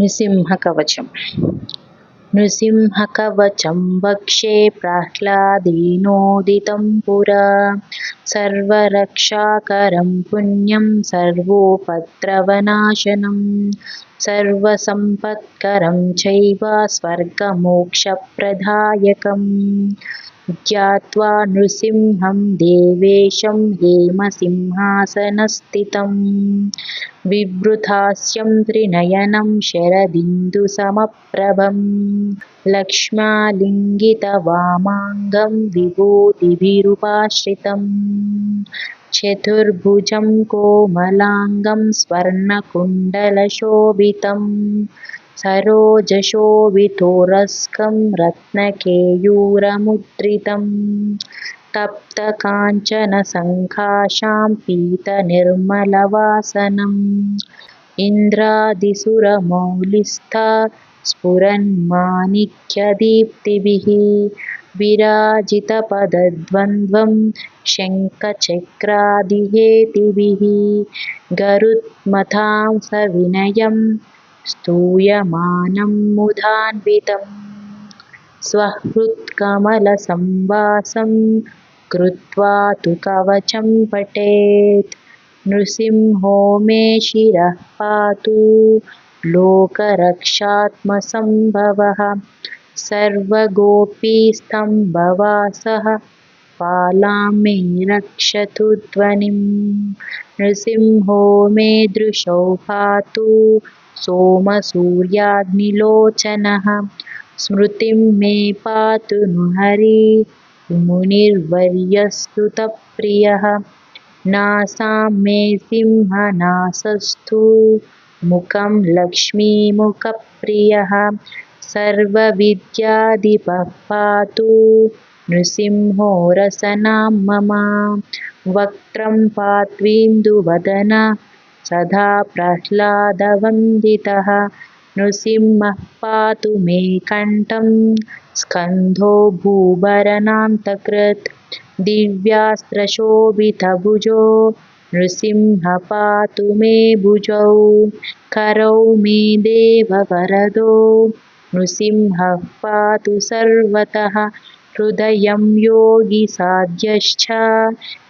नृसिंहकवचम्। नृसिंहकवचं वक्षे प्रह्लादेनोदितं पुरा। सर्वरक्षाकरं पुण्यं सर्वोपद्रवनाशनं। सर्वसम्पत्करं चैव स्वर्गमोक्षप्रदायकम्। ज्ञात्वा नृसिंहं देवेशं हेमसिंहासनस्थितं विवृतास्यं त्रिनयनं शरदिन्दुसमप्रभं लक्ष्मालिङ्गितवामाङ्गं विभूतिभिरुपाश्रितं चतुर्भुजं कोमलाङ्गं स्वर्णकुण्डलशोभितम् सरोजशोभितोरस्कं रत्नकेयूरमुद्रितं तप्तकाञ्चनसङ्काशां पीतनिर्मलवासनम् इन्द्रादिसुरमौलिस्था स्फुरन्माणिक्यदीप्तिभिः विराजितपदद्वन्द्वं शङ्खचक्रादिहेतिभिः गरुत्मथां सविनयम् स्तूयमानं मुदान्वितं स्वहृत्कमलसंवासं कृत्वा तु कवचं पठेत्। नृसिंहो मे शिरः पातु लोकरक्षात्मसम्भवः सर्वगोपीस्तम्भवासः पालां मे रक्षतु ध्वनिं। नृसिंहो मे दृशौ पातु सोमसूर्याग्निलोचनः स्मृतिं मे पातु हरि मुनिर्वर्यस्तुतप्रियः नासां मे सिंहनासस्तु मुखं लक्ष्मीमुखप्रियः सर्वविद्याधिपः पातु नृसिंहो रसनां मम वक्त्रं पात्वीन्दुवदन सदा प्रह्लादवन्दितः। नृसिंहः पातु मे कण्ठं स्कन्धो भूभरणान्तकृत् दिव्यास्त्रशोभितभुजो नृसिंहः पातु मे भुजौ। करौ मे देववरदो नृसिंहः पातु सर्वतः। हृदयं योगिसाध्यश्च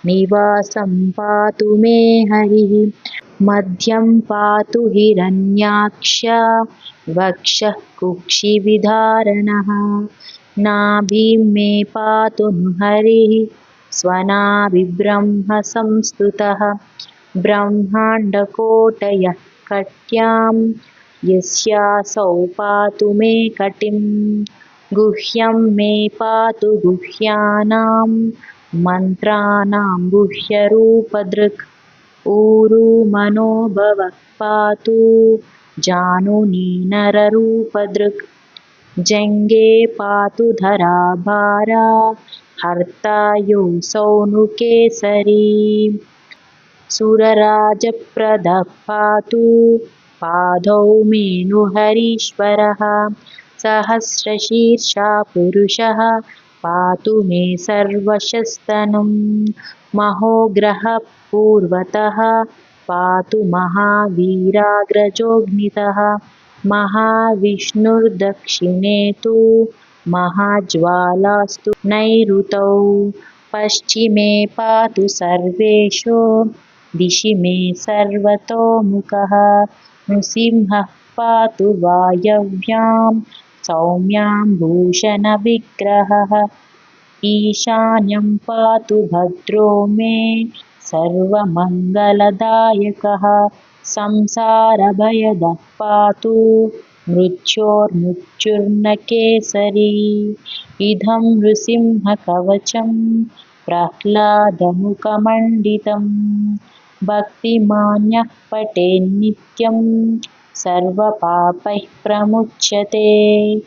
निवासं पातु मे हरिः मध्यं पातु हिरण्याक्ष वक्षः कुक्षिविधारणः। नाभिं मे पातु हरिः स्वनाभिब्रह्मसंस्तुतः। ब्रह्माण्डकोटयः कट्यां यस्यासौ पातु मे कटिं। गुह्यं मे पातु गुह्यानां मन्त्राणां गुह्यरूपदृक् ऊरु मनोभवः पातु। जानुनी नररूपदृक् जङ्गे पातु धराभारा हर्ता योऽसौ नु केसरी। सुरराजप्रदः पातु। पादौ मेनुहरीश्वरः। सहस्रशीर्षा पुरुषः पातु मे सर्वशस्तनुं महोग्रहः पूर्वतः पातु महावीराग्रजोऽग्नितः, महाविष्णुर्दक्षिणे तु महाज्वालास्तु नैऋतौ पश्चिमे पातु सर्वेषु, दिशि मे सर्वतोमुखः, नृसिंहः पातु वायव्यां सौम्यां भूषणविग्रहः ईशान्यं पातु भद्रो मे सर्वमङ्गलदायकः। संसारभयदः पातु मृत्योर्मृत्युर्नकेसरी इदं नृसिंहकवचं प्रह्लादमुखमण्डितं भक्तिमान्यः पठेन्नित्यं सर्वपापैः प्रमुच्यते।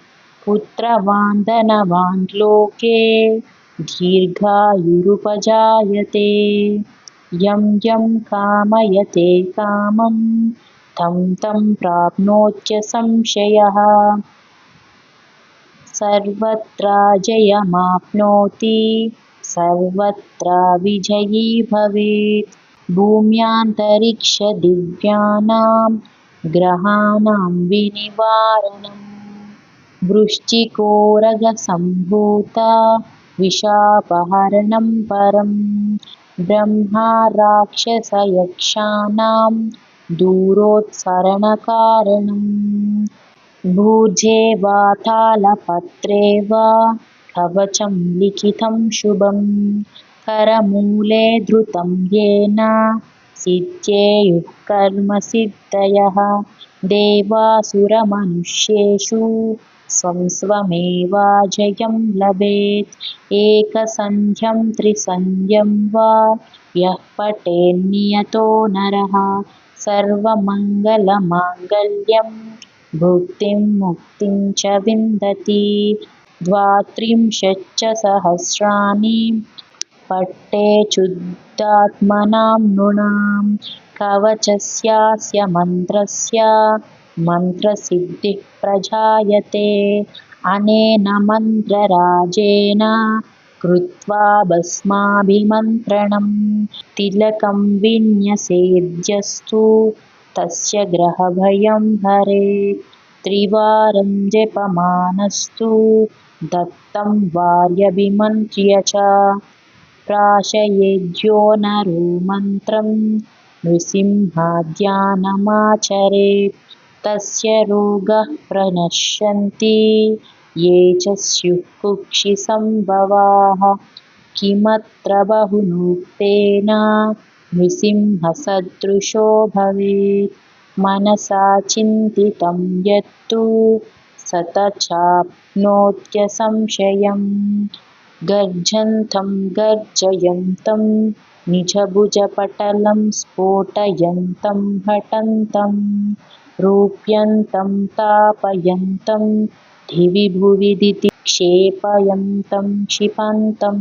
पुत्रवान् लोके दीर्घायुरुपजायते। यं यं कामयते कामं तं तं प्राप्नोत्य संशयः। सर्वत्र जयमाप्नोति सर्वत्र विजयी भवेत्। भूम्यान्तरिक्षदिव्यानां ग्रहाणां विनिवारणम् वृश्चिकोरगसम्भूता विशापहरणं परं। ब्रह्मा राक्षसयक्षाणां दूरोत्सरणकारणम् भुजे वा तालपत्रे वा कवचं लिखितं शुभं। करमूले धृतं येन सिद्ध्येयुः कर्मसिद्धयः देवासुरमनुष्येषु स्वं स्वमेवाजयं लभेत् एकसन्ध्यं त्रिसन्ध्यं वा यः पठेन्नियतो नरः सर्वमङ्गलमाङ्गल्यं भुक्तिं मुक्तिं च विन्दति द्वात्रिंशच्च सहस्राणि पट्टेचुद्धात्मनां नृणां कवचस्यास्य मन्त्रस्य मन्त्रसिद्धिः प्रजायते अनेन मन्त्रराजेन कृत्वा भस्माभिमन्त्रणं तिलकं विन्यसेद्यस्तु तस्य ग्रहभयं हरेत् त्रिवारं जपमानस्तु दत्तं वार्यभिमन्त्र्य च प्राशयेद्यो नरो मन्त्रं नृसिंहाध्यानमाचरेत् तस्य रोगः प्रणश्यन्ति ये च स्युः कुक्षिसम्भवाः किमत्र बहुनोक्तेन नृसिंहसदृशो भवेत् मनसा चिन्तितं यत्तु सतचाप्नोत्यसंशयम् गर्जन्तं गर्जयन्तं निजभुजपटलं स्फोटयन्तं हटन्तं रूप्यन्तं तापयन्तं दिवि भुवि दितिक्षेपयन्तं क्षिपन्तं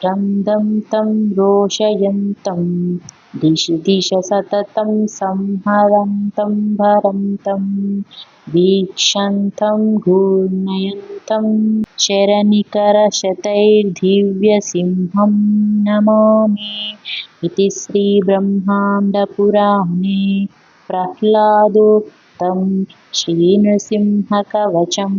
क्रन्दं तं रोषयन्तं दिशि दिश सततं संहरन्तं भरन्तं वीक्षन्तं घूर्णयन्तं शरनिकरशतैर्दिव्यसिंहं नमामि इति श्रीब्रह्माण्डपुराणे प्रह्लादोक्तं श्रीनृसिंहकवचम्